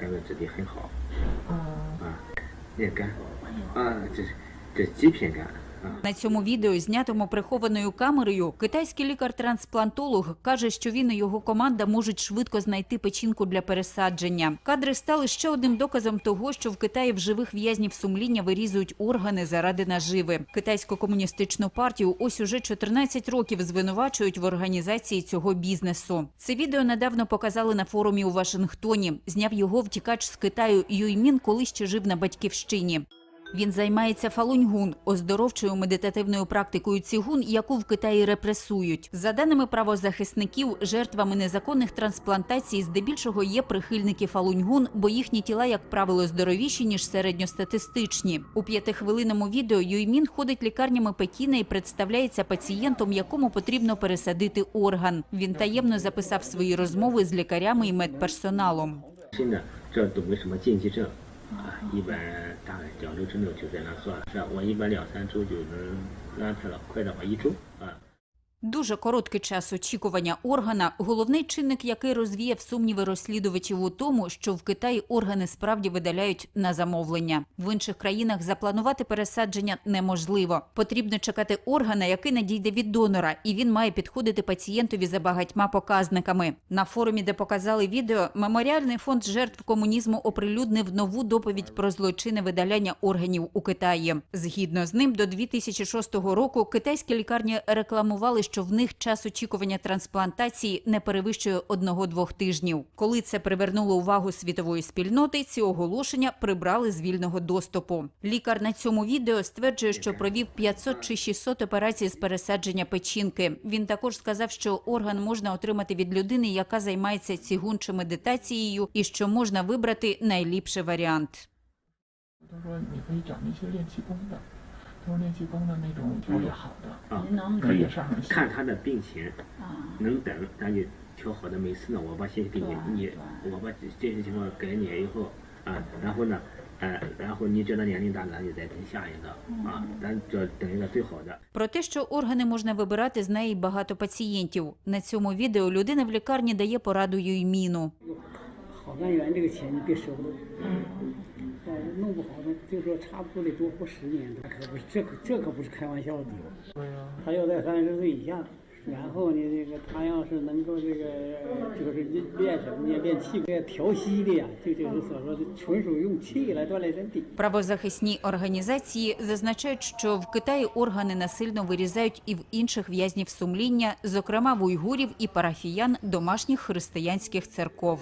甘味质地很好。哦，啊，那个肝啊，这这极品肝啊。На цьому відео, знятому прихованою камерою, китайський лікар-трансплантолог каже, що він і його команда можуть швидко знайти печінку для пересадження. Кадри стали ще одним доказом того, що в Китаї в живих в'язнів сумління вирізують органи заради наживи. Китайську комуністичну партію ось уже 14 років звинувачують в організації цього бізнесу. Це відео недавно показали на форумі у Вашингтоні. Зняв його втікач з Китаю Юймін, коли ще жив на батьківщині. Він займається фалуньгун, оздоровчою медитативною практикою цігун, яку в Китаї репресують. За даними правозахисників, жертвами незаконних трансплантацій здебільшого є прихильники фалуньгун, бо їхні тіла, як правило, здоровіші ніж середньостатистичні. У п'ятихвилинному відео Юймін ходить лікарнями Пекіна і представляється пацієнтом, якому потрібно пересадити орган. Він таємно записав свої розмови з лікарями і медперсоналом. 啊，一般大概两周之内就在那算，是吧？我一般两三周就能安排了，快的话一周啊。Дуже короткий час очікування органа головний чинник, який розвіяв сумніви розслідувачів у тому, що в Китаї органи справді видаляють на замовлення. В інших країнах запланувати пересадження неможливо. Потрібно чекати органа, який надійде від донора, і він має підходити пацієнтові за багатьма показниками. На форумі, де показали відео, меморіальний фонд жертв комунізму оприлюднив нову доповідь про злочини видаляння органів у Китаї. Згідно з ним, до 2006 року китайські лікарні рекламували, що в них час очікування трансплантації не перевищує одного-двох тижнів. Коли це привернуло увагу світової спільноти, ці оголошення прибрали з вільного доступу. Лікар на цьому відео стверджує, що провів 500 чи 600 операцій з пересадження печінки. Він також сказав, що орган можна отримати від людини, яка займається цігун медитацією, і що можна вибрати найліпший варіант. 他说你可以找那些练气功的，他说练气功的那种调也好的，啊您能那也是很看他的病情，啊，能等，咱就调好的。每次呢，我把信息给你，你我把这些情况给你以后啊，然后呢，呃，然后你觉得年龄大，咱就再等下一个啊，咱就等一个最好的。 Про те, що органи можна вибирати, знає й багато пацієнтів. На цьому відео людина в лікарні дає пораду Юйміну. 好肝源这个钱你别舍不得，要是弄不好呢，就说差不多得多活十年，那可不是这可这可不是开玩笑的。对呀、他要在三十岁以下，然后呢，这个他要是能够这个就是练什么呢？练气练调息的呀，就就是所说的纯属用气来锻炼身体。 Правозахисні організації зазначають, що в Китаї органи насильно вирізають і в інших в'язнів сумління, зокрема в уйгурів і парафіян домашніх християнських церков.